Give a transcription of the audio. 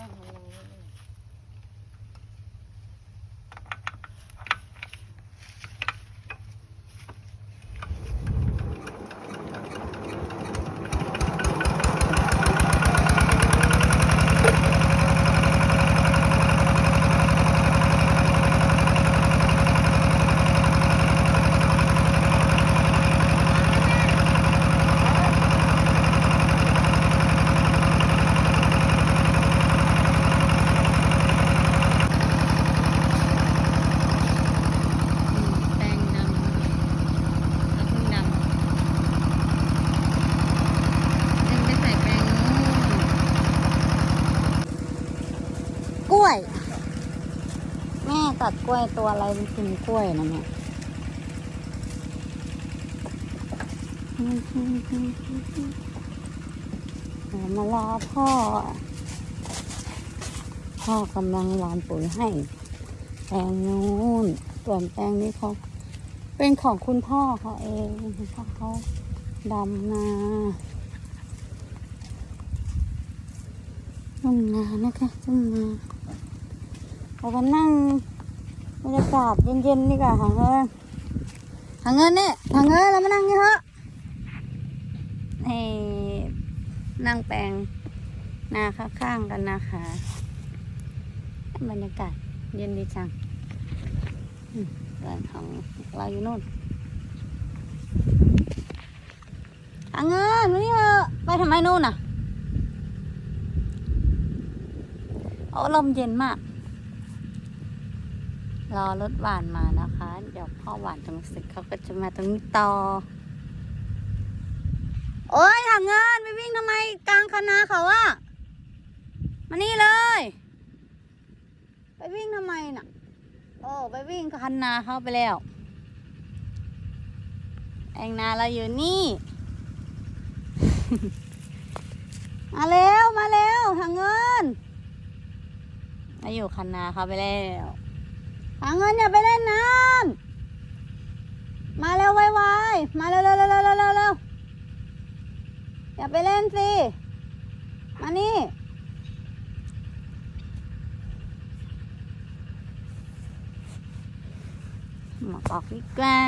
่ะโอ้ วย แม่ตัดกล้วยตัวอะไรมันกินกล้วยนะเนี่ยมารอพ่อ พ่อกำลังหวานปุ๋ยให้แปลงนู้นส่วนแปลงนี้เขาเป็นของคุณพ่อเขาเองคุณพ่อเขาดำนาทุ่งนานะคะทุ่งนา เราก็นั่งบรรยากาศเย็นๆนี่ก่ะหางเงินหางเงินเนี่ยหางเงินเรามานั่งนี่เถอะนี่นั่งแปลงนาข้างๆกันนะคะบรรยากาศเย็นดีจังร้านของเราอยู่นู่นอังเงินนี่เถอไปทำไมนู่นน่ะโอ้ลมเย็นมาก รอรถหวานมานะคะ เดี๋ยวพ่อหวานตรงเสร็จเขาก็จะมาตรงนี้ต่อ โอ้ยถังเงินไปวิ่งทำไมกลางคณะเขาอะมานี่เลย ไปวิ่งทำไมน่ะ โอ้ไปวิ่งคันาเข้าไปแล้ว แองนาเราอยู่นี่มาเร็ว มาเร็วหาเงินมาอยู่คันาเข้าไปแล้ว หาเงินอย่าไปเล่นน้ำมาเร็วไวๆมาเร็วเร็วเร็วเร็วเร็วอย่าไปเล่นสิมานี่หมอกออกดีกว่า